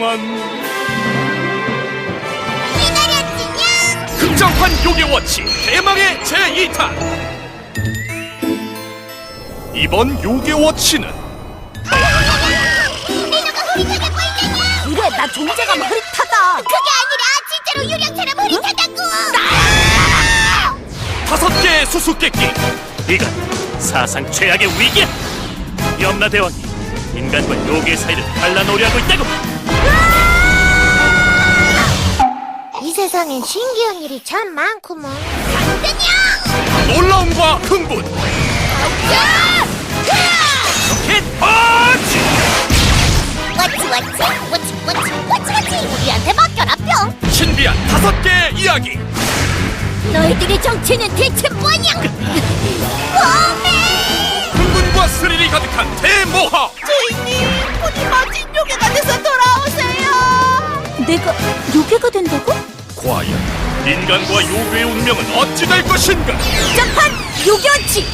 오랫동안 기다렸지냐? 극장판 요괴워치 대망의 제2탄 이번 요괴워치는. 그래 나 존재감 흐릿하다 그게 아니라 진짜로 유령처럼 흐릿하다고. 다섯 개의 수수께끼 이건 사상 최악의 위기야 염라대왕이 인간과 요괴 사이를 갈라놓으려 하고 있다고 세상엔 신기한 일이 참 많구먼. 놀라움과 흥분 hit펀치 워치 워치 워치 워치 워치 워치 우리한테 맡겨라 뿅. 신비한 다섯 개의 이야기 너희들의 정체는 대체 뭐냐? 워메! 흥분과 스릴이 가득한 대모험 주인님 과연 인간과 요괴의 운명은 어찌 될 것인가 전판 요괴원치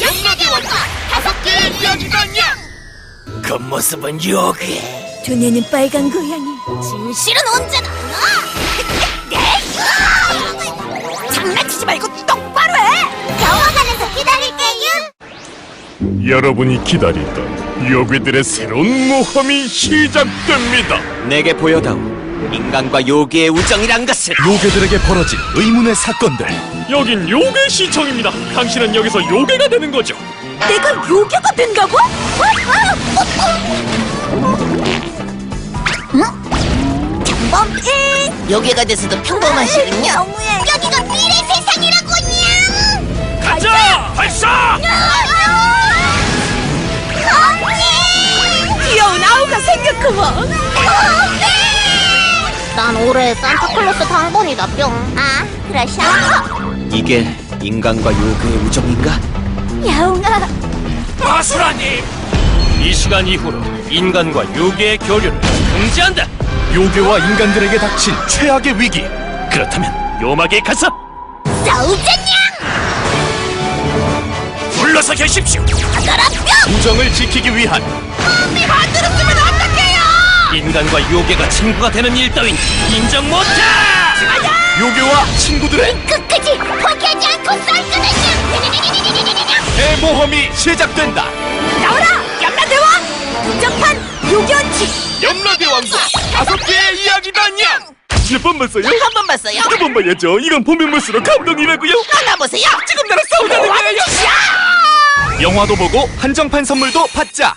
연락의 과 다섯 개의 이야기다냐? 겉모습은 요괴 두뇌는 빨간 고양이 진실은 언제나 나! 장난치지 말고 똑바로 해 영화관에서 기다릴게요. 여러분이 기다리던 요괴들의 새로운 모험이 시작됩니다 내게 보여다오. 인간과 요괴의 우정이란 것을. 요괴들에게 벌어진 의문의 사건들 여긴 요괴 시청입니다 당신은 여기서 요괴가 되는 거죠 내가 요괴가 된다고? 멈 요괴가 돼서도 평범하시군요. 너무해. 여기가 미래 세상이라고요. 가자 발사 언니! 귀여운 아우가 생겼구먼 난 올해 산타클로스 당번이다 뿅. 아, 그러셔? 이게 인간과 요괴의 우정인가? 야옹아 마수라님 이 시간 이후로 인간과 요괴의 교류를 금지한다 요괴와 인간들에게 닥친 최악의 위기 그렇다면 요마계에 가서 싸우자냥! 불러서 계십시오 가라 뿅! 우정을 지키기 위한 만들었으면 어떡해요! 인간과 요괴가 친구가 되는 일 따윈 인정 못해! 요괴와 친구들의 끝까지 포기하지 않고 쏠! 대모험이 시작된다! 나오라! 염라대왕! 전판 요괴원치 염라대왕과 다섯 개의 이야기다냥 몇번 봤어요? 한 번 봤어요. 두 번 봐야죠? 이건 보면 볼수록 감동이라고요? 하나 보세요. 지금 나랑 싸우자는 거예요? 영화도 보고 한정판 선물도 받자